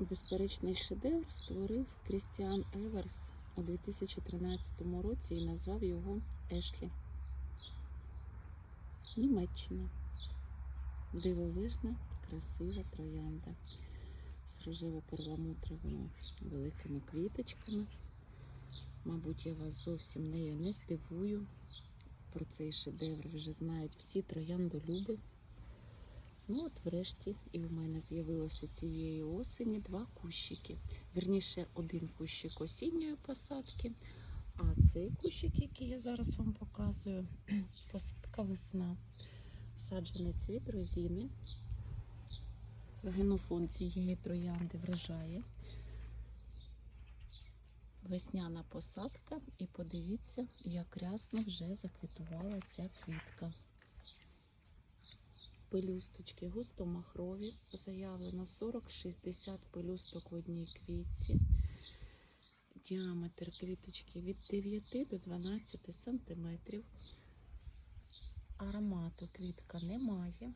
Безперечний шедевр створив Крістіан Еверс у 2013 році і назвав його Ешлі. Німеччина. Дивовижна, красива троянда з рожево-перламутровими великими квіточками. Мабуть, я вас зовсім нею не здивую. Про цей шедевр вже знають всі трояндолюби. Ну, от врешті, і у мене з'явилося цієї осені два кущики. Вірніше, один кущик осінньої посадки, а цей кущик, який я зараз вам показую, посадка весна. Саджанець від розіни. Генофон цієї троянди вражає. Весняна посадка, і подивіться, як рясно вже заквітувала ця квітка. Пелюсточки густомахрові, заявлено 40-60 пелюсток в одній квітці. Діаметр квіточки від 9 до 12 сантиметрів. Аромату квітка не має.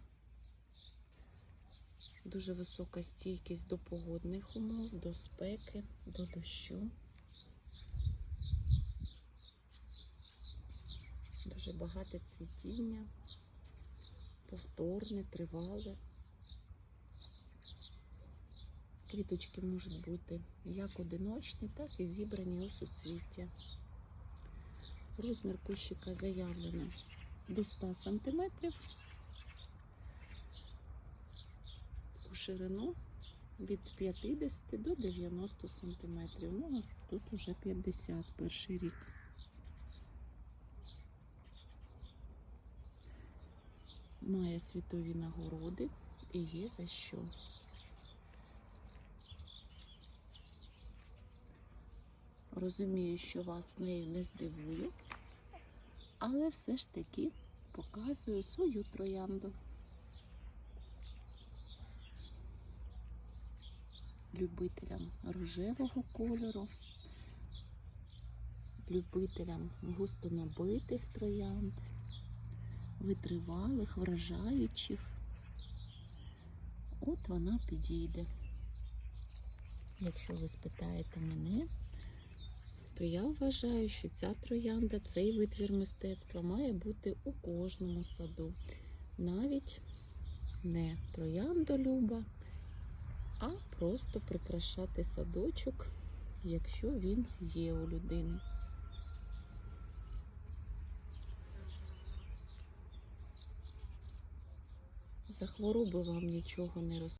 Дуже висока стійкість до погодних умов, до спеки, до дощу. Дуже багате цвітіння, повторне, тривале. Квіточки можуть бути як одиночні, так і зібрані у суцвіття. Розмір кущика заявлено до 100 см. У ширину від 50 до 90 см. Ну, тут уже 50 перший рік. Має світові нагороди і є за що. Розумію, що вас нею не здивую, але все ж таки показую свою троянду. Любителям рожевого кольору, любителям густонабитих троянд, витривалих, вражаючих. От вона підійде. Якщо ви спитаєте мене, то я вважаю, що ця троянда, цей витвір мистецтва має бути у кожному саду. Навіть не трояндолюба, а просто прикрашати садочок, якщо він є у людини. За хвороби вам нічого не роз.